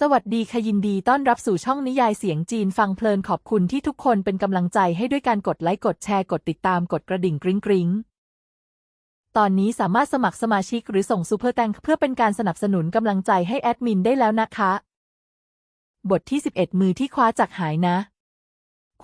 สวัสดีค่ะยินดีต้อนรับสู่ช่องนิยายเสียงจีนฟังเพลินขอบคุณที่ทุกคนเป็นกำลังใจให้ด้วยการกดไลค์กดแชร์กดติดตามกดกระดิ่งกริ๊งกริ๊งตอนนี้สามารถสมัครสมาชิกหรือส่งซูเปอร์แตงเพื่อเป็นการสนับสนุนกำลังใจให้แอดมินได้แล้วนะคะ บทที่ 11 มือที่คว้าจากหายนะ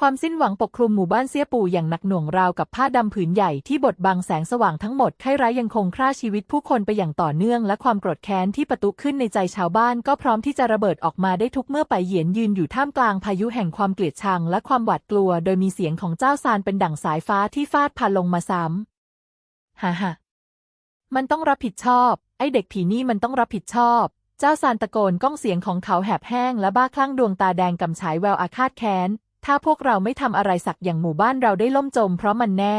ความสิ้นหวังปกคลุมหมู่บ้านเสียปู่อย่างหนักหน่วงราวกับผ้าดำผืนใหญ่ที่บดบังแสงสว่างทั้งหมดไข้ร้ายยังคงฆ่าชีวิตผู้คนไปอย่างต่อเนื่อง และความโกรธแค้นที่ประตุขึ้นในใจชาวบ้านก็พร้อมที่จะระเบิดออกมาได้ทุกเมื่อไปเหยียนยืนอยู่ท่ามกลางพายุแห่งความเกลียดชังและความหวาดกลัว โดยมีเสียงของเจ้าซานเป็นดั่งสายฟ้าที่ฟาดผ่านลงมาซ้ำฮ่าฮ่ามันต้องรับผิดชอบ ไอเด็กผีนี่มันต้องรับผิดชอบเจ้าซานตะโกนก้องเสียงของเขาแหบแห้งและบ้าคลั่งดวงตาแดงกำฉายแววอาฆาตแค้น ถ้าพวกเราไม่ทำอะไรสักอย่างหมู่บ้านเราได้ล่มจมเพราะมันแน่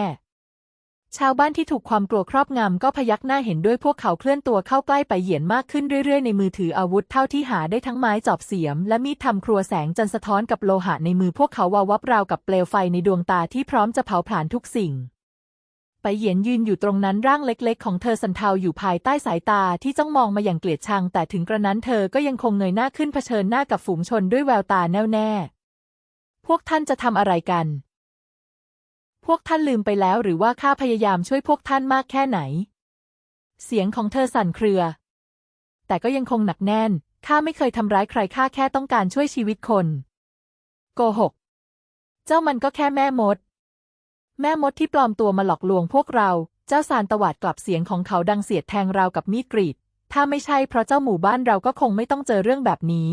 ชาวบ้านที่ถูกความกลัวครอบงำก็พยักหน้าเห็นด้วยพวกเขาเคลื่อนตัวเข้าใกล้ไปเหยียนมากขึ้นเรื่อยๆ ในมือถืออาวุธเท่าที่หาได้ทั้งไม้จอบเสียม และมีดทำครัวแสงจันสะท้อนกับโลหะในมือพวกเขาวาววับราวกับเปลวไฟในดวงตาที่พร้อมจะเผาผลาญทุกสิ่งไปเหยียนยืนอยู่ตรงนั้นร่างเล็กๆ ของเธอสันเทาอยู่ภายใต้สายตาที่จ้องมองมาอย่างเกลียดชัง แต่ถึงกระนั้นเธอก็ยังคงเงยหน้าขึ้นเผชิญหน้ากับฝูงชนด้วยแววตาแน่วแน่ พวกท่านจะทำอะไรกัน พวกท่านลืมไปแล้วหรือว่าข้าพยายามช่วยพวกท่านมากแค่ไหน เสียงของเธอสั่นเครือ แต่ก็ยังคงหนักแน่น ข้าไม่เคยทำร้ายใครข้าแค่ต้องการช่วยชีวิตคน โกหก เจ้ามันก็แค่แม่มด แม่มดที่ปลอมตัวมาหลอกลวงพวกเรา เจ้าสารตวาดกลับเสียงของเขาดังเสียดแทงราวกับมีดกรีด ถ้าไม่ใช่เพราะเจ้าหมู่บ้านเราก็คงไม่ต้องเจอเรื่องแบบนี้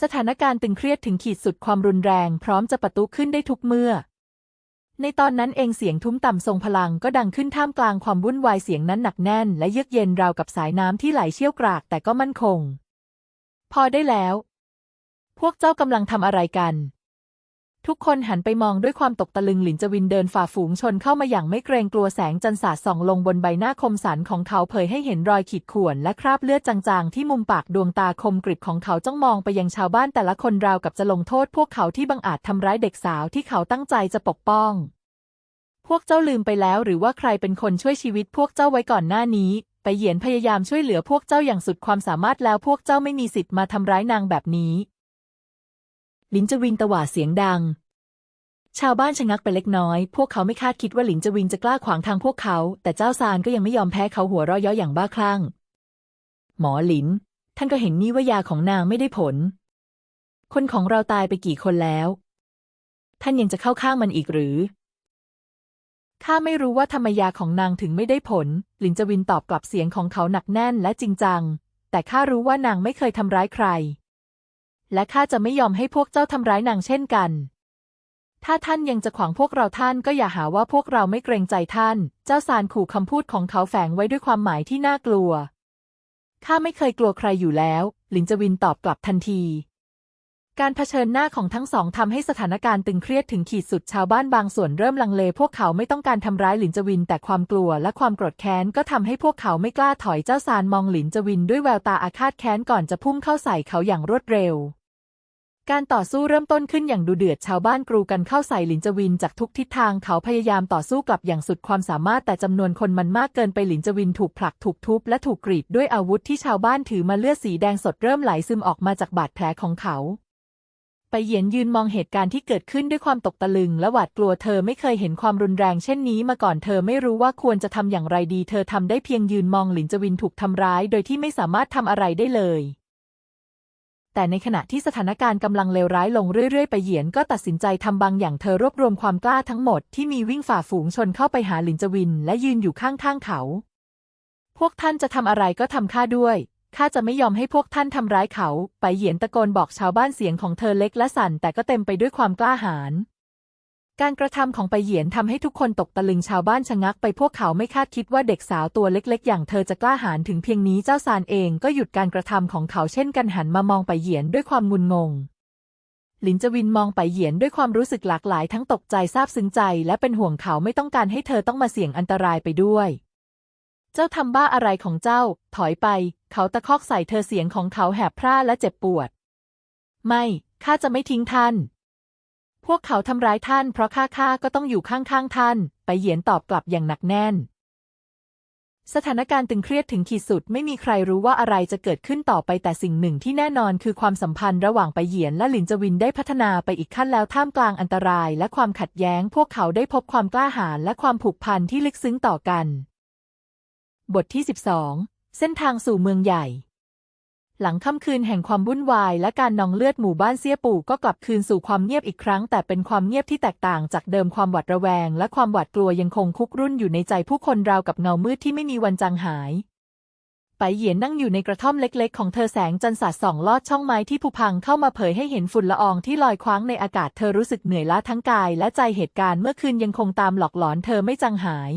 สถานการณ์ตึงเครียดถึงขีดสุดความรุนแรง พร้อมจะปะตุขึ้นได้ทุกเมื่อ ในตอนนั้นเองเสียงทุ้มต่ำทรงพลังก็ดังขึ้นท่ามกลางความวุ่นวายเสียงนั้นหนักแน่น และเยือกเย็นราวกับสายน้ำที่ไหลเชี่ยวกรากแต่ก็มั่นคง พอได้แล้ว พวกเจ้ากำลังทำอะไรกัน ทุกคนหันไปมองด้วยความตกตะลึงหลินจวินเดินฝ่าฝูงชนเข้ามาอย่างไม่เกรงกลัวแสงจันทร์สาดส่องลงบนใบหน้าคมสันของเขาเผยให้เห็นรอยขีดข่วนและคราบเลือดจางๆ ที่มุมปากดวงตาคมกริบของเขาจ้องมองไปยังชาวบ้านแต่ละคนราวกับจะลงโทษพวกเขาที่บังอาจทำร้ายเด็กสาวที่เขาตั้งใจจะปกป้อง พวกเจ้าลืมไปแล้วหรือว่าใครเป็นคนช่วยชีวิตพวกเจ้าไว้ก่อนหน้านี้ ไปเหยียนพยายามช่วยเหลือพวกเจ้าอย่างสุดความสามารถแล้วพวกเจ้าไม่มีสิทธิ์มาทำร้ายนางแบบนี้ ลินจวินตวาดเสียงดัง ชาวบ้านชะงักไปเล็กน้อย พวกเขาไม่คาดคิดว่าหลินจวินจะกล้าขวางทางพวกเขา แต่เจ้าซานก็ยังไม่ยอมแพ้เขาหัวเราะเย้ออย่างบ้าคลั่ง หมอหลิน ท่านก็เห็นนี่ว่ายาของนางไม่ได้ผล คนของเราตายไปกี่คนแล้ว ท่านยังจะเข้าข้างมันอีกหรือ ข้าไม่รู้ว่าทำไมยาของนางถึงไม่ได้ผล หลินจวินตอบกลับเสียงของเขาหนักแน่นและจริงจัง แต่ข้ารู้ว่านางไม่เคยทำร้ายใคร และข้าจะไม่ยอมให้พวกเจ้าทำร้ายนางเช่นกัน ถ้าท่านยังจะขวางพวกเราท่านก็อย่าหาว่าพวกเราไม่เกรงใจท่าน เจ้าซานขู่คำพูดของเขาแฝงไว้ด้วยความหมายที่น่ากลัว ข้าไม่เคยกลัวใครอยู่แล้ว หลินจวินตอบกลับทันที การเผชิญหน้าของทั้งสองทำให้สถานการณ์ตึงเครียดถึงขีดสุดชาวบ้านบางส่วนเริ่มลังเลพวกเขาไม่ต้องการทำร้ายหลินจวิน แต่ความกลัวและความโกรธแค้นก็ทำให้พวกเขาไม่กล้าถอยเจ้าซานมองหลินจวินด้วยแววตาอาฆาตแค้นก่อนจะพุ่งเข้าใส่เขาอย่างรวดเร็ว การต่อสู้เริ่มต้นขึ้นอย่างดุเดือดชาวบ้านกรูกันเข้าใส่หลินจวินจากทุกทิศทางเขาพยายามต่อสู้กลับอย่างสุดความสามารถแต่จำนวนคนมันมากเกินไปหลินจวินถูกผลักถูกทุบและถูกกรีดด้วยอาวุธที่ชาวบ้านถือมาเลือดสีแดงสดเริ่มไหลซึมออกมาจากบาดแผลของเขา ไปเหยียนยืนมองเหตุการณ์ที่เกิดขึ้นด้วยความตกตะลึง และหวาดกลัวเธอไม่เคยเห็นความรุนแรงเช่นนี้มาก่อนเธอไม่รู้ว่าควรจะทำอย่างไรดี เธอทำได้เพียงยืนมองหลินจวินถูกทำร้าย โดยที่ไม่สามารถทำอะไรได้เลย แต่ในขณะที่สถานการณ์กำลังเลวร้ายลงเรื่อยๆ ไปเหยียนก็ตัดสินใจทำบางอย่างเธอรวบรวมความกล้าทั้งหมดที่มีวิ่งฝ่าฝูงชนเข้าไปหาหลินจวิน และยืนอยู่ข้างๆเขา พวกท่านจะทำอะไรก็ทำข้าด้วยข้าจะไม่ยอมให้พวกท่านทำร้ายเขา ไปเหยียนตะโกนบอกชาวบ้านเสียงของเธอเล็กและสั่นแต่ก็เต็มไปด้วยความกล้าหาญ การกระทำของไปเหยียนทำให้ทุกคนตกตะลึงชาวบ้านชะงักไปพวกเขาไม่คาดคิดว่าเด็กสาวตัวเล็กๆ อย่างเธอจะกล้าหาญถึงเพียงนี้เจ้าซานเองก็หยุดการกระทำของเขาเช่นกันหันมามองไปเหยียนด้วยความงุนงง หลินจวินมองไปเหยียนด้วยความรู้สึกหลากหลายทั้งตกใจซาบซึ้งใจ และเป็นห่วงเขาไม่ต้องการให้เธอต้องมาเสี่ยงอันตรายไปด้วย เจ้าทำบ้าอะไรของเจ้า ถอยไป เขาตะคอกใส่เธอเสียงของเขาแหบพร่าและเจ็บปวด ไม่ข้าจะไม่ทิ้งท่าน พวกเขาทำร้ายท่านเพราะข้าข้าก็ต้องอยู่ข้างๆท่าน ไปเหยียนตอบกลับอย่างหนักแน่น สถานการณ์ตึงเครียดถึงขีดสุดไม่มีใครรู้ว่าอะไรจะเกิดขึ้นต่อไปแต่สิ่งหนึ่งที่แน่นอนคือความสัมพันธ์ระหว่างไปเหยียนและหลินจวินได้พัฒนาไปอีกขั้นแล้วท่ามกลางอันตรายและความขัดแย้ง พวกเขาได้พบความกล้าหาญและความผูกพันที่ลึกซึ้งต่อกัน บทที่ 12 เส้นทางสู่เมืองใหญ่ หลังค่ำคืนแห่งความวุ่นวายและการนองเลือดหมู่บ้านเสียปู่ก็กลับคืนสู่ความเงียบอีกครั้ง แต่เป็นความเงียบที่แตกต่างจากเดิมความหวาดระแวง และความหวาดกลัวยังคงคุกรุ่นอยู่ในใจผู้คนราวกับเงามืดที่ไม่มีวันจางหายไปเหยียนนั่งอยู่ในกระท่อมเล็กๆ ของเธอแสงจันทร์สาดส่องลอดช่องไม้ที่ผุพังเข้ามาเผยให้เห็นฝุ่นละอองที่ลอยคว้างในอากาศเธอรู้สึกเหนื่อยล้าทั้งกายและใจเหตุการณ์เมื่อคืนยังคงตามหลอกหลอนเธอไม่จางหาย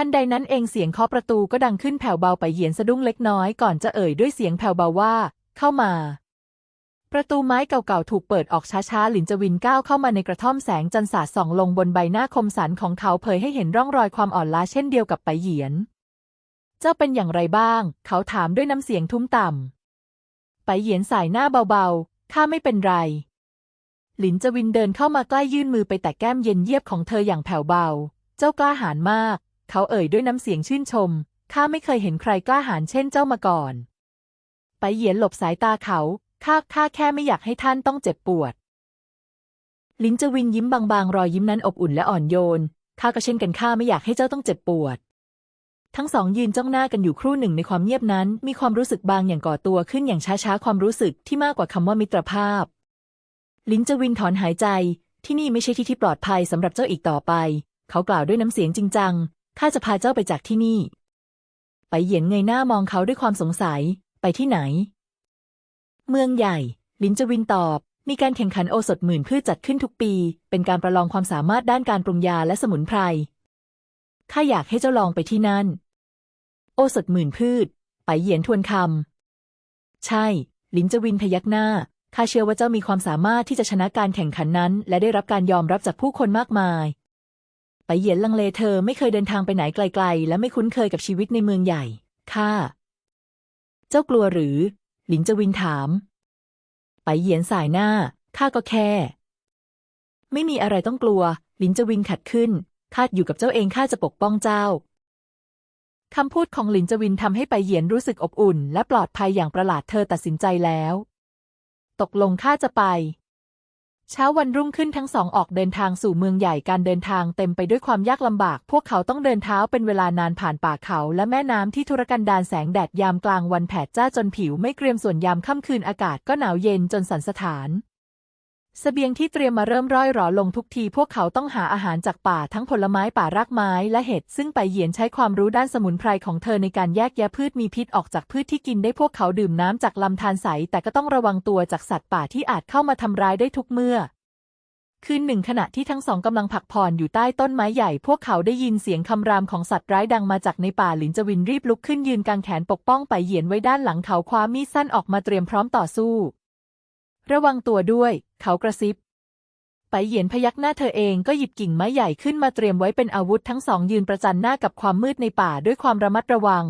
ทันใดนั้นเองเสียงเคาะประตูก็ดังขึ้นแผ่วเบาไปเหยียนสะดุ้งเล็กน้อยก่อนจะเอ่ยด้วยเสียงแผ่วเบาว่า เข้ามา ประตูไม้เก่าๆถูกเปิดออกช้าๆหลินจวินก้าวเข้ามาในกระท่อมแสงจันทร์สาดส่องลงบนใบหน้าคมสันของเขาเผยให้เห็นร่องรอยความอ่อนล้าเช่นเดียวกับไปเหยียน เจ้าเป็นอย่างไรบ้าง เขาถามด้วยน้ำเสียงทุ้มต่ำไปเหยียนสายหน้าเบาๆข้าไม่เป็นไรหลินจวินเดินเข้ามาใกล้ยื่นมือไปแตะแก้มเย็นเยียบของเธออย่างแผ่วเบา เจ้ากล้าหาญมาก เขาเอ่ยด้วยน้ำเสียงชื่นชม ข้าไม่เคยเห็นใครกล้าหาญเช่นเจ้ามาก่อน ไปเหยียนหลบสายตาเขา ข้าข้าแค่ไม่อยากให้ท่านต้องเจ็บปวด ลินจวินยิ้มบางๆ รอยยิ้มนั้นอบอุ่นและอ่อนโยน ข้าก็เช่นกันข้าไม่อยากให้เจ้าต้องเจ็บปวด ทั้งสองยืนจ้องหน้ากันอยู่ครู่หนึ่งในความเงียบนั้น มีความรู้สึกบางอย่างก่อตัวขึ้นอย่างช้าๆ ความรู้สึกที่มากกว่าคำว่ามิตรภาพ ลินจวินถอนหายใจ ที่นี่ไม่ใช่ที่ที่ปลอดภัยสำหรับเจ้าอีกต่อไป เขากล่าวด้วยน้ำเสียงจริงจัง ข้าจะพาเจ้าไปจากที่นี่ ไปเหยียนเงยหน้ามองเขาด้วยความสงสัย ไปที่ไหน เมืองใหญ่ ลินจวินตอบ มีการแข่งขันโอสถหมื่นพืชจัดขึ้นทุกปี เป็นการประลองความสามารถด้านการปรุงยาและสมุนไพร ข้าอยากให้เจ้าลองไปที่นั่น โอสถหมื่นพืช ไปเหยียนทวนคำ ใช่ ลินจวินพยักหน้าข้าเชื่อว่าเจ้ามีความสามารถที่จะชนะการแข่งขันนั้น และได้รับการยอมรับจากผู้คนมากมาย ไปเหยียนลังเลเธอไม่เคยเดินทางไปไหนไกล ๆ และไม่คุ้นเคยกับชีวิตในเมืองใหญ่ข้าเจ้ากลัวหรือ หลินจวินถาม ไปเหยียนสายหน้าข้าก็แค่ ไม่มีอะไรต้องกลัว หลินจวินขัดขึ้นข้าอยู่กับเจ้าเองข้าจะปกป้องเจ้าคำพูดของหลินจวินทำให้ไปเหยียนรู้สึกอบอุ่น และปลอดภัยอย่างประหลาดเธอตัดสินใจแล้ว ตกลงข้าจะไป เช้าวันรุ่งขึ้นทั้งสองออกเดินทางสู่เมืองใหญ่การเดินทางเต็มไปด้วยความยากลำบาก พวกเขาต้องเดินเท้าเป็นเวลานานผ่านป่าเขา และแม่น้ำที่ทุรกันดารแสงแดดยามกลางวันแผดจ้าจนผิวไม่เกรียมส่วนยามค่ำคืนอากาศก็หนาวเย็นจนสันสถาน สเสบียงที่เตรียมมาเริ่มร่อยหรอลงทุกทีพวกเขาต้องหาอาหารจากป่าทั้งผลไม้ป่ารากไม้และเห็ดซึ่งไปเหยียนใช้ความรู้ด้านสมุนไพรของเธอในการแยกแยะพืชมีพิษออกจากพืชที่กินได้พวกเขาดื่มน้ำจากลำธารใส แต่ก็ต้องระวังตัวจากสัตว์ป่าที่อาจเข้ามาทำร้ายได้ทุกเมื่อ คืนหนึ่งขณะที่ทั้งสองกำลังพักผ่อนอยู่ใต้ต้นไม้ใหญ่ พวกเขาได้ยินเสียงคำรามของสัตว์ร้ายดังมาจากในป่าหลินจวินรีบลุกขึ้นยืนกางแขนปกป้องไปเหยียนไว้ด้านหลังเขาคว้ามีดสั้นออกมาเตรียมพร้อมต่อสู้ ระวังตัวด้วย เขากระซิบ ไปเหยียนพยักหน้าเธอเองก็หยิบกิ่งไม้ใหญ่ขึ้นมาเตรียมไว้เป็นอาวุธทั้งสองยืนประจันหน้ากับความมืดในป่าด้วยความระมัดระวัง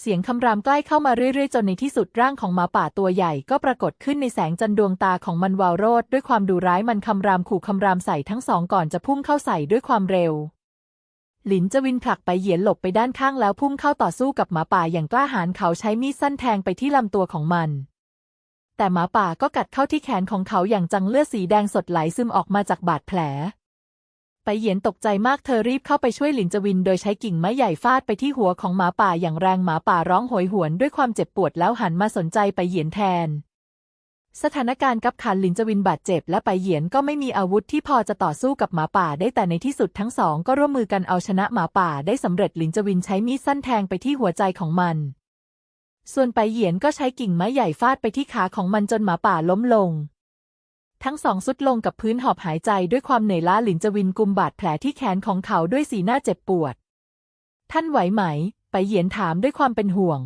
เสียงคำรามใกล้เข้ามาเรื่อยๆ จนในที่สุดร่างของหมาป่าตัวใหญ่ก็ปรากฏขึ้นในแสงจันทร์ดวงตาของมันวาวโรดด้วยความดุร้ายมันคำรามขู่คำรามใส่ทั้งสองก่อนจะพุ่งเข้าใส่ด้วยความเร็วหลินจวินผลักไปเหยียนหลบไปด้านข้างแล้วพุ่งเข้าต่อสู้กับหมาป่าอย่างกล้าหาญเขาใช้มีดสั้นแทงไปที่ลำตัวของมัน แต่หมาป่าก็กัดเข้าที่แขนของเขาอย่างจังเลือดสีแดงสดไหลซึมออกมาจากบาดแผล ไปเหยียนตกใจมากเธอรีบเข้าไปช่วยหลินจวิน โดยใช้กิ่งไม้ใหญ่ฟาดไปที่หัวของหมาป่าอย่างแรงหมาป่าร้องโหยหวนด้วยความเจ็บปวดแล้วหันมาสนใจไปเหยียนแทน สถานการณ์กับขันหลินจวินบาดเจ็บและไปเหยียนก็ไม่มีอาวุธที่พอจะต่อสู้กับหมาป่าได้แต่ในที่สุดทั้งสอง ก็ร่วมมือกันเอาชนะหมาป่าได้สำเร็จหลินจวินใช้มีดสั้นแทงไปที่หัวใจของมัน ส่วนไปเหยียนก็ใช้กิ่งไม้ใหญ่ฟาดไปที่ขาของมันจนหมาป่าล้มลง ทั้งสองสุดลงกับพื้นหอบหายใจด้วยความเหนื่อยล้าหลินจวินกุมบาดแผลที่แขนของเขาด้วยสีหน้าเจ็บปวด ท่านไหวไหม ไปเหยียนถามด้วยความเป็นห่วง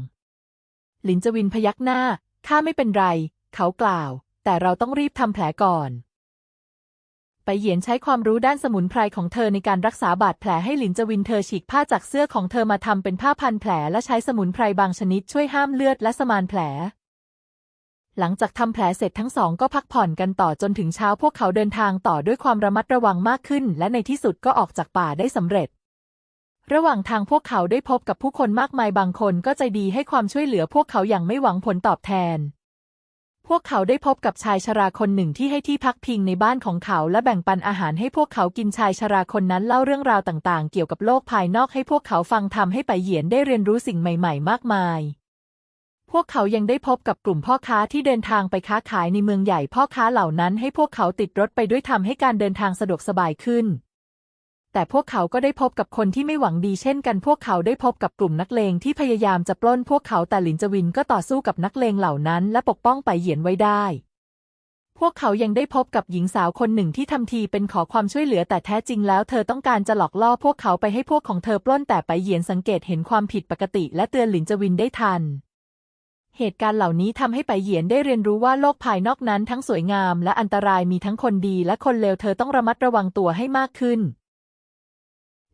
หลินจวินพยักหน้า ข้าไม่เป็นไร เขากล่าว แต่เราต้องรีบทำแผลก่อน ไปเหยียนใช้ความรู้ด้านสมุนไพรของเธอในการรักษาบาดแผลให้หลินจวินเธอฉีกผ้าจากเสื้อของเธอมาทำเป็นผ้าพันแผลและใช้สมุนไพรบางชนิดช่วยห้ามเลือดและสมานแผล หลังจากทำแผลเสร็จทั้งสองก็พักผ่อนกันต่อจนถึงเช้าพวกเขาเดินทางต่อด้วยความระมัดระวังมากขึ้น และในที่สุดก็ออกจากป่าได้สำเร็จระหว่างทางพวกเขาได้พบกับผู้คนมากมายบางคนก็ใจดีให้ความช่วยเหลือพวกเขาอย่างไม่หวังผลตอบแทน พวกเขาได้พบกับชายชราคนหนึ่งที่ให้ที่พักพิงในบ้านของเขาและแบ่งปันอาหารให้พวกเขากินชายชราคนนั้นเล่าเรื่องราวต่างๆ เกี่ยวกับโลกภายนอกให้พวกเขาฟังทำให้ไปเหยียนได้เรียนรู้สิ่งใหม่ ๆ มากมาย พวกเขายังได้พบกับกลุ่มพ่อค้าที่เดินทางไปค้าขายในเมืองใหญ่พ่อค้าเหล่านั้นให้พวกเขาติดรถไปด้วยทำให้การเดินทางสะดวกสบายขึ้น แต่พวกเขาก็ได้พบกับคนที่ไม่หวังดีเช่นกันพวกเขาได้พบกับกลุ่มนักเลงที่พยายามจะปล้นพวกเขาแต่หลินจวินก็ต่อสู้กับนักเลงเหล่านั้น และปกป้องไปเหยียนไว้ได้ พวกเขายังได้พบกับหญิงสาวคนหนึ่งที่ทำทีเป็นขอความช่วยเหลือแต่แท้จริงแล้ว เธอต้องการจะหลอกล่อพวกเขาไปให้พวกของเธอปล้นแต่ไปเหยียนสังเกตเห็นความผิดปกติ และเตือนหลินจวินได้ทันเหตุการณ์เหล่านี้ทำให้ไปเหยียนได้เรียนรู้ว่าโลกภายนอกนั้นทั้งสวยงามและอันตรายมีทั้งคนดีและคนเลวเธอต้องระมัดระวังตัวให้มากขึ้น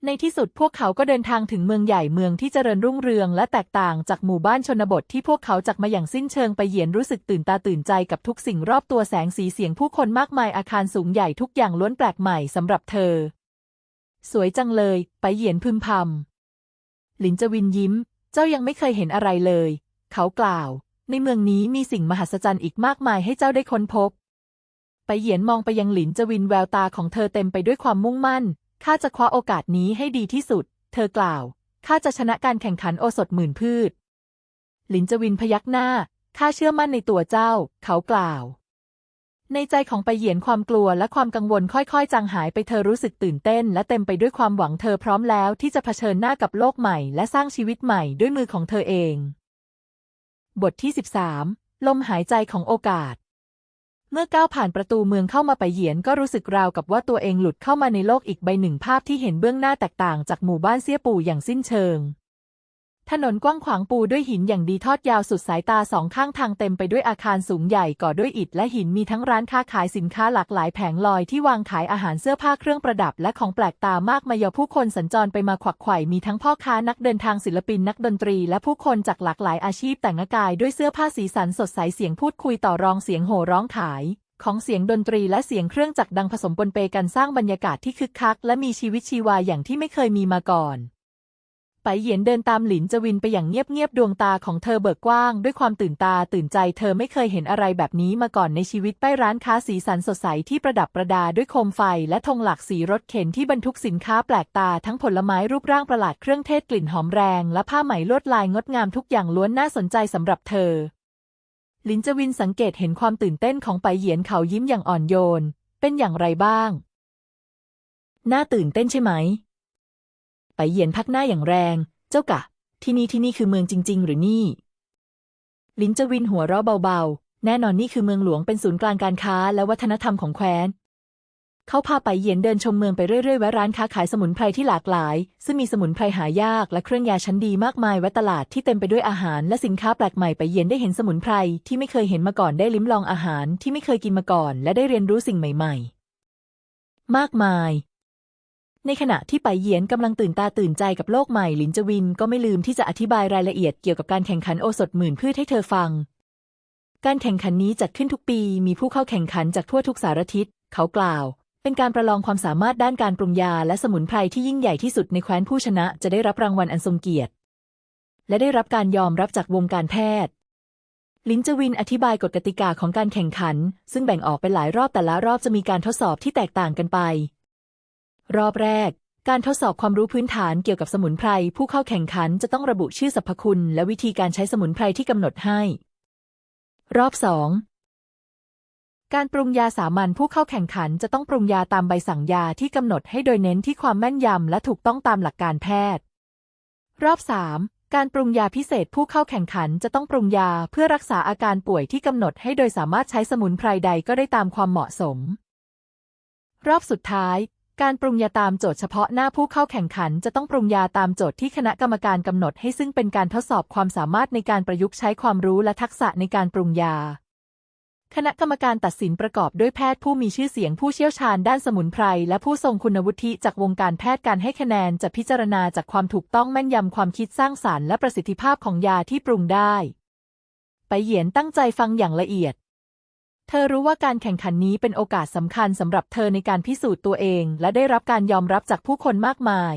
ในที่สุดพวกเขาก็เดินทางถึงเมืองใหญ่เมืองที่เจริญรุ่งเรืองและแตกต่างจากหมู่บ้านชนบทที่พวกเขาจากมาอย่างสิ้นเชิงไปเหยียนรู้สึกตื่นตาตื่นใจกับทุกสิ่งรอบตัวแสงสีเสียงผู้คนมากมายอาคารสูงใหญ่ทุกอย่างล้วนแปลกใหม่สำหรับเธอ สวยจังเลย ไปเหยียนพึมพำหลินจวินยิ้ม เจ้ายังไม่เคยเห็นอะไรเลย เขากล่าว ในเมืองนี้มีสิ่งมหัศจรรย์อีกมากมายให้เจ้าได้ค้นพบ ไปเหยียนมองไปยังหลินจวินแววตาของเธอเต็มไปด้วยความมุ่งมั่น ข้าจะคว้าโอกาสนี้ให้ดีที่สุด เธอกล่าว ข้าจะชนะการแข่งขันโอสถหมื่นพืช หลินจวินพยักหน้า ข้าเชื่อมั่นในตัวเจ้า เขากล่าว ในใจของไปเหยียนความกลัวและความกังวลค่อยๆ จางหายไปเธอรู้สึกตื่นเต้น และเต็มไปด้วยความหวังเธอพร้อมแล้วที่จะเผชิญหน้ากับโลกใหม่ และสร้างชีวิตใหม่ด้วยมือของเธอเอง บทที่ 13 ลมหายใจของโอกาส เมื่อก้าวผ่านประตูเมืองเข้ามาไปเหยียนก็รู้สึกราวกับว่าตัวเองหลุดเข้ามาในโลกอีกใบหนึ่งภาพที่เห็นเบื้องหน้าแตกต่างจากหมู่บ้านเสี้ยปู่อย่างสิ้นเชิง ถนนกว้างขวางปูด้วยหินอย่างดีทอดยาวสุดสายตาสองข้างทางเต็มไปด้วยอาคารสูงใหญ่ก่อด้วยอิฐและหินมีทั้งร้านค้าขายสินค้าหลากหลายแผงลอยที่วางขายอาหารเสื้อผ้าเครื่องประดับและของแปลกตามากมายผู้คนสัญจรไปมาขวักไขว่มีทั้งพ่อค้านักเดินทางศิลปินนักดนตรี และผู้คนจากหลากหลายอาชีพแต่งกายด้วยเสื้อผ้าสีสันสดใสเสียงพูดคุยต่อรองเสียงโห่ร้องขายของเสียงดนตรีและเสียงเครื่องจักรดังผสมปนเปกันสร้างบรรยากาศที่คึกคัก และมีชีวิตชีวาอย่างที่ไม่เคยมีมาก่อน ไปเหยียนเดินตามหลินจวินไปอย่างเงียบๆดวงตาของเธอเบิกกว้าง ด้วยความตื่นตาตื่นใจเธอไม่เคยเห็นอะไรแบบนี้มาก่อนในชีวิตป้ายร้านค้าสีสันสดใสที่ประดับประดาด้วยโคมไฟ และธงหลากสีรถเข็นที่บรรทุกสินค้าแปลกตาทั้งผลไม้รูปร่างประหลาดเครื่องเทศกลิ่นหอมแรง และผ้าไหมลวดลายงดงามทุกอย่างล้วนน่าสนใจสำหรับเธอลินจวินสังเกตเห็นความตื่นเต้นของไปเหยียนเขายิ้มอย่างอ่อนโยน เป็นอย่างไรบ้าง น่าตื่นเต้นใช่ไหม เหยียนพักหน้าอย่างแรง เจ้ากะ ที่นี่ที่นี่คือเมืองจริง ๆ หรือนี่ลินจวินหัวเราะเบาๆ แน่นอนนี่คือเมืองหลวงเป็นศูนย์กลางการค้าและวัฒนธรรมของแคว้น เขาพาไปเหยียนเดินชมเมืองไปเรื่อยๆแวะร้านค้าขายสมุนไพรที่หลากหลาย ซึ่งมีสมุนไพรหายากและเครื่องยาชั้นดีมากมายแวะตลาดที่เต็มไปด้วยอาหารและสินค้าแปลกใหม่ไปเหยียนได้เห็นสมุนไพรที่ไม่เคยเห็นมาก่อนได้ลิ้มลองอาหารที่ไม่เคยกินมาก่อน และได้เรียนรู้สิ่งใหม่ ๆ มากมาย ในขณะที่ไปเยียนกำลังตื่นตาตื่นใจกับโลกใหม่หลินจวินก็ไม่ลืมที่จะอธิบายรายละเอียดเกี่ยวกับการแข่งขันโอสถหมื่นพืชให้เธอฟัง การแข่งขันนี้จัดขึ้นทุกปีมีผู้เข้าแข่งขันจากทั่วทุกสารทิศ เขากล่าว เป็นการประลองความสามารถด้านการปรุงยาและสมุนไพรที่ยิ่งใหญ่ที่สุดในแคว้นผู้ชนะจะได้รับรางวัลอันทรงเกียรติ และได้รับการยอมรับจากวงการแพทย์ลินจวินอธิบายกฎกติกาของการแข่งขัน ซึ่งแบ่งออกเป็นหลายรอบแต่ละรอบจะมีการทดสอบที่แตกต่างกันไป รอบแรก การทดสอบความรู้พื้นฐานเกี่ยวกับสมุนไพร ผู้เข้าแข่งขันจะต้องระบุชื่อสรรพคุณ และวิธีการใช้สมุนไพรที่กำหนดให้ รอบสองการปรุงยาสามัญผู้เข้าแข่งขันจะต้องปรุงยาตามใบสั่งยาที่กำหนดให้โดยเน้นที่ความแม่นยำและถูกต้องตามหลักการแพทย์ รอบ 3. การปรุงยาพิเศษผู้เข้าแข่งขันจะต้องปรุงยาเพื่อรักษาอาการป่วยที่กำหนดให้โดยสามารถใช้สมุนไพรใดก็ได้ตามความเหมาะสม รอบสุดท้าย การปรุงยาตามโจทย์เฉพาะหน้าผู้เข้าแข่งขันจะต้องปรุงยาตามโจทย์ที่คณะกรรมการกำหนดให้ซึ่งเป็นการทดสอบความสามารถในการประยุกต์ใช้ความรู้และทักษะในการปรุงยา คณะกรรมการตัดสินประกอบด้วยแพทย์ผู้มีชื่อเสียงผู้เชี่ยวชาญด้านสมุนไพรและผู้ทรงคุณวุฒิจากวงการแพทย์การให้คะแนนจะพิจารณาจากความถูกต้องแม่นยำความคิดสร้างสารรค์และประสิทธิภาพของยาที่ปรุงได้ ไปเหยียนตั้งใจฟังอย่างละเอียด เธอรู้ว่าการแข่งขันนี้เป็นโอกาสสำคัญสำหรับเธอในการพิสูจน์ตัวเอง และได้รับการยอมรับจากผู้คนมากมาย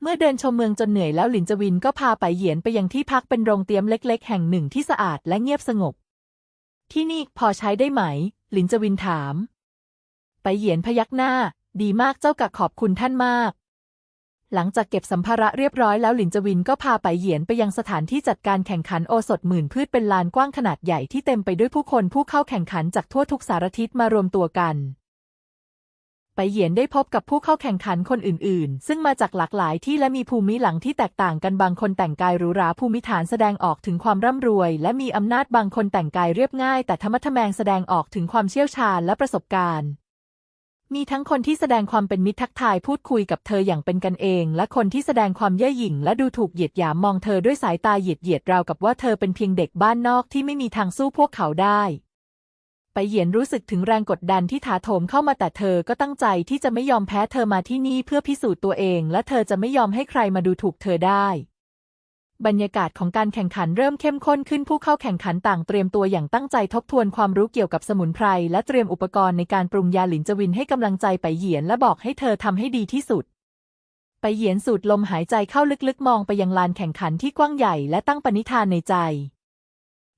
เมื่อเดินชมเมืองจนเหนื่อยแล้วหลินจวินก็พาไปเหยียนไปยังที่พักเป็นโรงเตรียมเล็ก ๆ แห่งหนึ่งที่สะอาดและเงียบสงบ ที่นี่พอใช้ได้ไหม หลินจวินถาม ไปเหยียนพยักหน้า ดีมากเจ้ากะขอบคุณท่านมาก หลังจากเก็บสัมภาระเรียบร้อยแล้วหลินจวินก็พาไปเหยียนไปยังสถานที่จัดการแข่งขันโอสถหมื่นพืชเป็นลานกว้างขนาดใหญ่ที่เต็มไปด้วยผู้คนผู้เข้าแข่งขันจากทั่วทุกสารทิศมารวมตัวกัน ไปเหยียนได้พบกับผู้เข้าแข่งขันคนอื่น ๆ ซึ่งมาจากหลากหลายที่และมีภูมิหลังที่แตกต่างกันบางคนแต่งกายหรูหราภูมิฐานแสดงออกถึงความร่ำรวย และมีอำนาจบางคนแต่งกายเรียบง่าย แต่ธรรมะแมงแสดงออกถึงความเชี่ยวชาญและประสบการณ์ มีทั้งคนที่แสดงความเป็นมิตรทักทายพูดคุยกับเธออย่างเป็นกันเอง และคนที่แสดงความเย่อหยิ่งและดูถูกเหยียดหยามมองเธอด้วยสายตาเหยียดเหยียดราวกับว่าเธอเป็นเพียงเด็กบ้านนอกที่ไม่มีทางสู้พวกเขาได้ไปเหยียนรู้สึกถึงแรงกดดันที่ถาโถมเข้ามาแต่เธอก็ตั้งใจที่จะไม่ยอมแพ้เธอมาที่นี่เพื่อพิสูจน์ตัวเอง และเธอจะไม่ยอมให้ใครมาดูถูกเธอได้ บรรยากาศของการแข่งขันเริ่มเข้มข้นขึ้นผู้เข้าแข่งขันต่างเตรียมตัวอย่างตั้งใจทบทวนความรู้เกี่ยวกับสมุนไพรและเตรียมอุปกรณ์ในการปรุงยาหลินจวินให้กำลังใจไปเหยียนและบอกให้เธอทำให้ดีที่สุด ไปเหยียนสูดลมหายใจเข้าลึกๆ มองไปยังลานแข่งขันที่กว้างใหญ่และตั้งปณิธานในใจ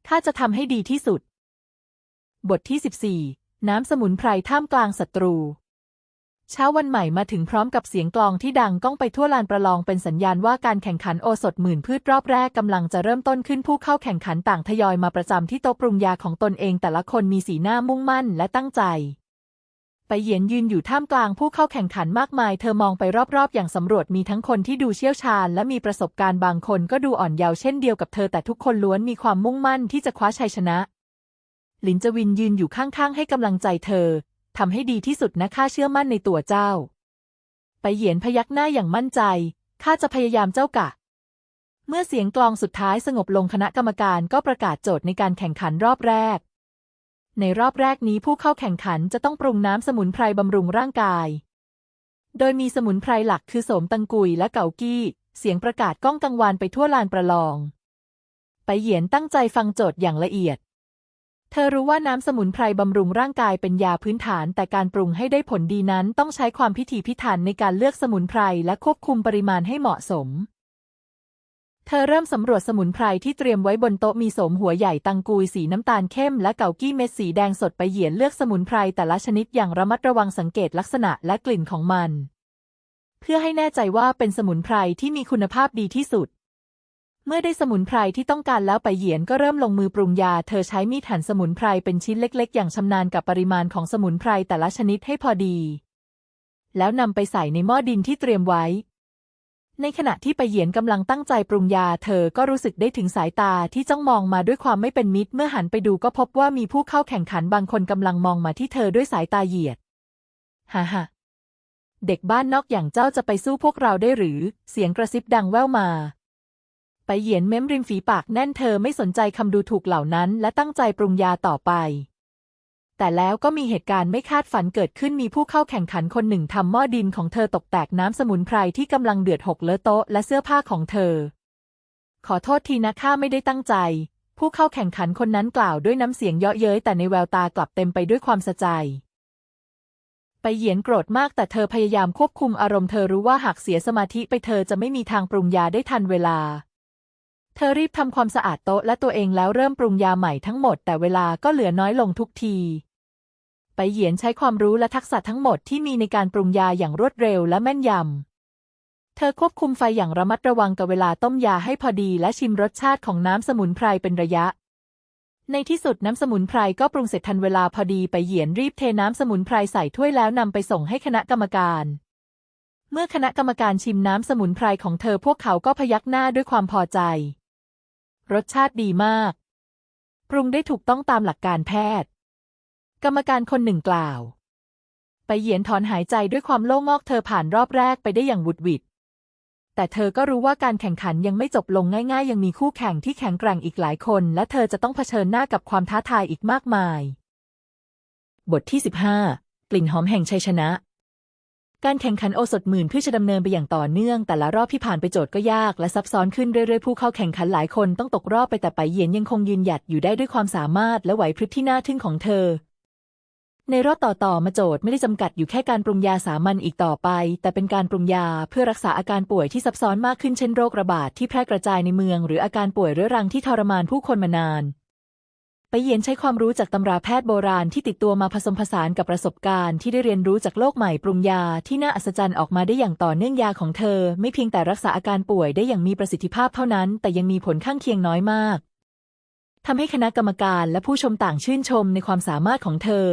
ข้าจะทำให้ดีที่สุด บทที่ 14 น้ำสมุนไพรท่ามกลางศัตรู เช้าวันใหม่มาถึงพร้อมกับเสียงกลองที่ดังก้องไปทั่วลานประลองเป็นสัญญาณว่าการแข่งขันโอสถหมื่นพืชรอบแรกกำลังจะเริ่มต้นขึ้นผู้เข้าแข่งขันต่างทยอยมาประจำที่โต๊ะปรุงยาของตนเองแต่ละคนมีสีหน้ามุ่งมั่นและตั้งใจ ไปเหยียนยืนอยู่ท่ามกลางผู้เข้าแข่งขันมากมาย เธอมองไปรอบๆ อย่างสำรวจมีทั้งคนที่ดูเชี่ยวชาญ และมีประสบการณ์บางคนก็ดูอ่อนเยาว์เช่นเดียวกับเธอแต่ทุกคนล้วนมีความมุ่งมั่นที่จะคว้าชัยชนะหลินจวินยืนอยู่ข้างๆ ให้กำลังใจเธอ ทำให้ดีที่สุดนะข้าเชื่อมั่นในตัวเจ้า ไปเหยียนพยักหน้าอย่างมั่นใจ ข้าจะพยายามเจ้ากะ เมื่อเสียงกลองสุดท้ายสงบลงคณะกรรมการก็ประกาศโจทย์ในการแข่งขันรอบแรก ในรอบแรกนี้ผู้เข้าแข่งขันจะต้องปรุงน้ำสมุนไพรบำรุงร่างกาย โดยมีสมุนไพรหลักคือโสมตังกุยและเกากี้ เสียงประกาศก้องกังวานไปทั่วลานประลอง ไปเหยียนตั้งใจฟังโจทย์อย่างละเอียด เธอรู้ว่าน้ำสมุนไพรบำรุงร่างกายเป็นยาพื้นฐาน แต่การปรุงให้ได้ผลดีนั้นต้องใช้ความพิถีพิถันในการเลือกสมุนไพรและควบคุมปริมาณให้เหมาะสม เธอเริ่มสำรวจสมุนไพรที่เตรียมไว้บนโต๊ะมีโสมหัวใหญ่ตังกุยสีน้ำตาลเข้มและเกากี้เม็ดสีแดงสดไปเหยียนเลือกสมุนไพรแต่ละชนิดอย่างระมัดระวังสังเกตลักษณะและกลิ่นของมัน เพื่อให้แน่ใจว่าเป็นสมุนไพรที่มีคุณภาพดีที่สุด เมื่อได้สมุนไพรที่ต้องการแล้วไปเหยียนก็เริ่มลงมือปรุงยา เธอใช้มีดหั่นสมุนไพรเป็นชิ้นเล็ก ๆ อย่างชำนาญกับปริมาณของสมุนไพรแต่ละชนิดให้พอดี แล้วนำไปใส่ในหม้อดินที่เตรียมไว้ ในขณะที่ไปเหยียนกำลังตั้งใจปรุงยา เธอก็รู้สึกได้ถึงสายตาที่จ้องมองมาด้วยความไม่เป็นมิตร เมื่อหันไปดูก็พบว่ามีผู้เข้าแข่งขันบางคนกำลังมองมาที่เธอด้วยสายตาเหยียดฮ่าฮ่าเด็กบ้านนอกอย่างเจ้าจะไปสู้พวกเราได้หรือ เสียงกระซิบดังแว่วมา เหยียนเม้มริมฝีปากแน่นเธอไม่สนใจคำดูถูกเหล่านั้น และตั้งใจปรุงยาต่อไป แต่แล้วก็มีเหตุการณ์ไม่คาดฝันเกิดขึ้นมีผู้เข้าแข่งขันคนหนึ่งทำหม้อดินของเธอตกแตกน้ำสมุนไพรที่กำลังเดือดหกเลอะโต๊ะและเสื้อผ้าของเธอ ขอโทษทีนะข้าไม่ได้ตั้งใจ ผู้เข้าแข่งขันคนนั้นกล่าวด้วยน้ำเสียงเยาะเย้ยแต่ในแววตากลับเต็มไปด้วยความสะใจไปเหยียนโกรธมากแต่เธอพยายามควบคุมอารมณ์เธอรู้ว่าหากเสียสมาธิไปเธอจะไม่มีทางปรุงยาได้ทันเวลา เธอรีบทำความสะอาดโต๊ะและตัวเองแล้วเริ่มปรุงยาใหม่ทั้งหมดแต่เวลาก็เหลือน้อยลงทุกที ไปเหยียนใช้ความรู้และทักษะทั้งหมดที่มีในการปรุงยาอย่างรวดเร็วและแม่นยำ เธอควบคุมไฟอย่างระมัดระวังกับเวลาต้มยาให้พอดีและชิมรสชาติของน้ำสมุนไพรเป็นระยะ ในที่สุดน้ำสมุนไพรก็ปรุงเสร็จทันเวลาพอดีไปเหยียนรีบเทน้ำสมุนไพรใส่ถ้วยแล้วนำไปส่งให้คณะกรรมการเมื่อคณะกรรมการชิมน้ำสมุนไพรของเธอพวกเขาก็พยักหน้าด้วยความพอใจ รสชาติดีมาก ปรุงได้ถูกต้องตามหลักการแพทย์ กรรมการคนหนึ่งกล่าว ไปเหยียนถอนหายใจด้วยความโล่งอกเธอผ่านรอบแรกไปได้อย่างวุดหวิดแต่เธอก็รู้ว่าการแข่งขันยังไม่จบลงง่ายๆ ยังมีคู่แข่งที่แข็งแกร่งอีกหลายคน และเธอจะต้องเผชิญหน้ากับความท้าทายอีกมากมาย บทที่ 15 กลิ่นหอมแห่งชัยชนะ การแข่งขันโอสถหมื่นเพื่อจะดำเนินไปอย่างต่อเนื่อง แต่ละรอบที่ผ่านไปโจทย์ก็ยากและซับซ้อนขึ้นเรื่อยๆผู้เข้าแข่งขันหลายคนต้องตกรอบไปแต่ไปเยียนยังคงยืนหยัดอยู่ได้ด้วยความสามารถและไหวพริบที่น่าทึ่งของเธอ ในรอบต่อๆมาโจทย์ไม่ได้จำกัดอยู่แค่การปรุงยาสามัญอีกต่อไป แต่เป็นการปรุงยาเพื่อรักษาอาการป่วยที่ซับซ้อนมากขึ้นเช่นโรคระบาดที่แพร่กระจายในเมือง หรืออาการป่วยเรื้อรังที่ทรมานผู้คนมานาน ไปเยียนใช้ความรู้จากตำราแพทย์โบราณที่ติดตัวมาผสมผสานกับประสบการณ์ที่ได้เรียนรู้จากโลกใหม่ปรุงยาที่น่าอัศจรรย์ออกมาได้อย่างต่อเนื่องยาของเธอ ไม่เพียงแต่รักษาอาการป่วยได้อย่างมีประสิทธิภาพเท่านั้น แต่ยังมีผลข้างเคียงน้อยมากทำให้คณะกรรมการและผู้ชมต่างชื่นชมในความสามารถของเธอ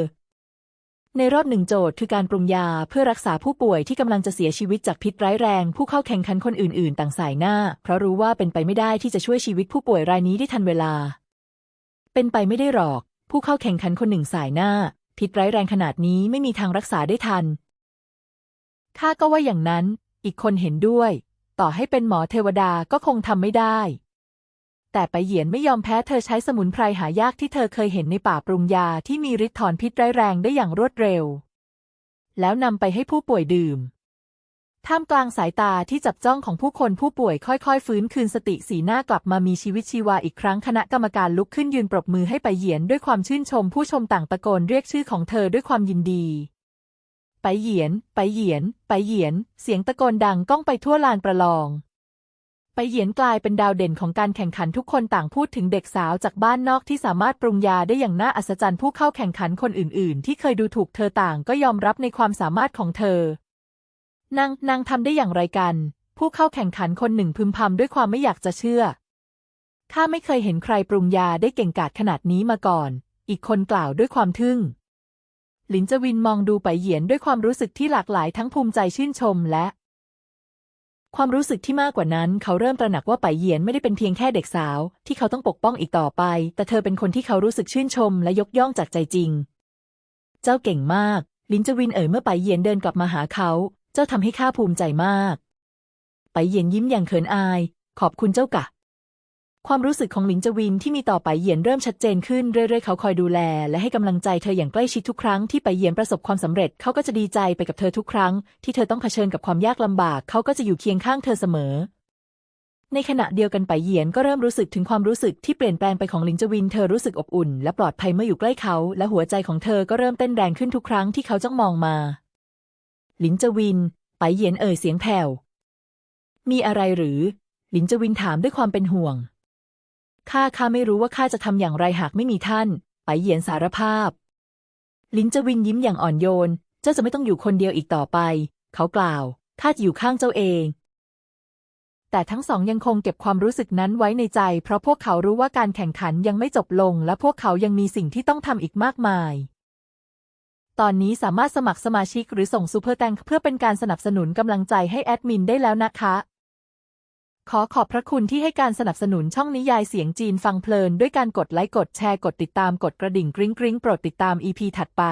ในรอบหนึ่งโจทย์คือการปรุงยาเพื่อรักษาผู้ป่วยที่กำลังจะเสียชีวิตจากพิษร้ายแรง ผู้เข้าแข่งขันคนอื่น ๆ ต่างสายหน้า เพราะรู้ว่าเป็นไปไม่ได้ที่จะช่วยชีวิตผู้ป่วยรายนี้ได้ทันเวลา เป็นไปไม่ได้หรอก ผู้เข้าแข่งขันคนหนึ่งสายหน้า พิษร้ายแรงขนาดนี้ไม่มีทางรักษาได้ทัน ข้าก็ว่าอย่างนั้น อีกคนเห็นด้วย ต่อให้เป็นหมอเทวดาก็คงทำไม่ได้ แต่ไปเหยียนไม่ยอมแพ้เธอใช้สมุนไพรหายากที่เธอเคยเห็นในป่าปรุงยาที่มีฤทธิ์ถอนพิษร้ายแรงได้อย่างรวดเร็ว แล้วนำไปให้ผู้ป่วยดื่ม ท่ามกลางสายตาที่จับจ้องของผู้คนผู้ป่วยค่อยๆ ฟื้นคืนสติสีหน้ากลับมามีชีวิตชีวาอีกครั้งคณะกรรมการลุกขึ้นยืนปรบมือให้ไปเหยียนด้วยความชื่นชมผู้ชมต่างตะโกนเรียกชื่อของเธอด้วยความยินดี ไปเหยียน ไปเหยียน ไปเหยียน เสียงตะโกนดังก้องไปทั่วลานประลอง ไปเหยียนกลายเป็นดาวเด่นของการแข่งขันทุกคนต่างพูดถึงเด็กสาวจากบ้านนอกที่สามารถปรุงยาได้อย่างน่าอัศจรรย์ผู้เข้าแข่งขันคนอื่น ๆ ที่เคยดูถูกเธอต่างก็ยอมรับในความสามารถของเธอ นางนางทำได้อย่างไรกัน ผู้เข้าแข่งขันคนหนึ่งพึมพำด้วยความไม่อยากจะเชื่อ ข้าไม่เคยเห็นใครปรุงยาได้เก่งกาจขนาดนี้มาก่อน อีกคนกล่าวด้วยความทึ่ง หลินจวินมองดูไปเหยียนด้วยความรู้สึกที่หลากหลายทั้งภูมิใจชื่นชมและ ความรู้สึกที่มากกว่านั้น เขาเริ่มตระหนักว่าไปเหยียนไม่ได้เป็นเพียงแค่เด็กสาว ที่เขาต้องปกป้องอีกต่อไป แต่เธอเป็นคนที่เขารู้สึกชื่นชม และยกย่องจากใจจริง เจ้าเก่งมากลินจวินเอ่ยเมื่อไปเหยียนเดินกลับมาหาเขา จ้าทำให้ข้าภูมิใจมาก ไปเหยียนยิ้มอย่างเขินอาย ขอบคุณเจ้ากะ ความรู้สึกของหลินจวินที่มีต่อไปเหยียนเริ่มชัดเจนขึ้นเรื่อยๆเขาคอยดูแล และให้กำลังใจเธออย่างใกล้ชิดทุกครั้งที่ไปเหยียนประสบความสำเร็จเขาก็จะดีใจไปกับเธอทุกครั้ง ที่เธอต้องเผชิญกับความยากลำบากเขาก็จะอยู่เคียงข้างเธอเสมอในขณะเดียวกันไปเหยียนก็เริ่มรู้สึกถึงความรู้สึกที่เปลี่ยนแปลงไปของหลินจวิน เธอรู้สึกอบอุ่นและปลอดภัยเมื่ออยู่ใกล้เขา และหัวใจของเธอก็เริ่มเต้นแรงขึ้นทุกครั้งที่เขาจ้องมองมา หลินจวิน ไปเยียนเอ่ยเสียงแผ่ว มีอะไรหรือ หลินจวินถามด้วยความเป็นห่วง ข้าข้าไม่รู้ว่าข้าจะทำอย่างไรหากไม่มีท่าน ไปเยียนสารภาพลินจวินยิ้มอย่างอ่อนโยน เจ้าจะไม่ต้องอยู่คนเดียวอีกต่อไป เขากล่าว ข้าจะอยู่ข้างเจ้าเอง แต่ทั้งสองยังคงเก็บความรู้สึกนั้นไว้ในใจ เพราะพวกเขารู้ว่าการแข่งขันยังไม่จบลง และพวกเขายังมีสิ่งที่ต้องทำอีกมากมาย ตอนนี้สามารถสมัครสมาชิกหรือส่งซูเปอร์แตงเพื่อเป็นการสนับสนุนกำลังใจให้แอดมินได้แล้วนะคะ ขอขอบพระคุณที่ให้การสนับสนุนช่องนิยายเสียงจีนฟังเพลิน ด้วยการกดไลค์กดแชร์กดติดตามกดกระดิ่งกริ๊งกริ๊งโปรดติดตาม EP ถัดไป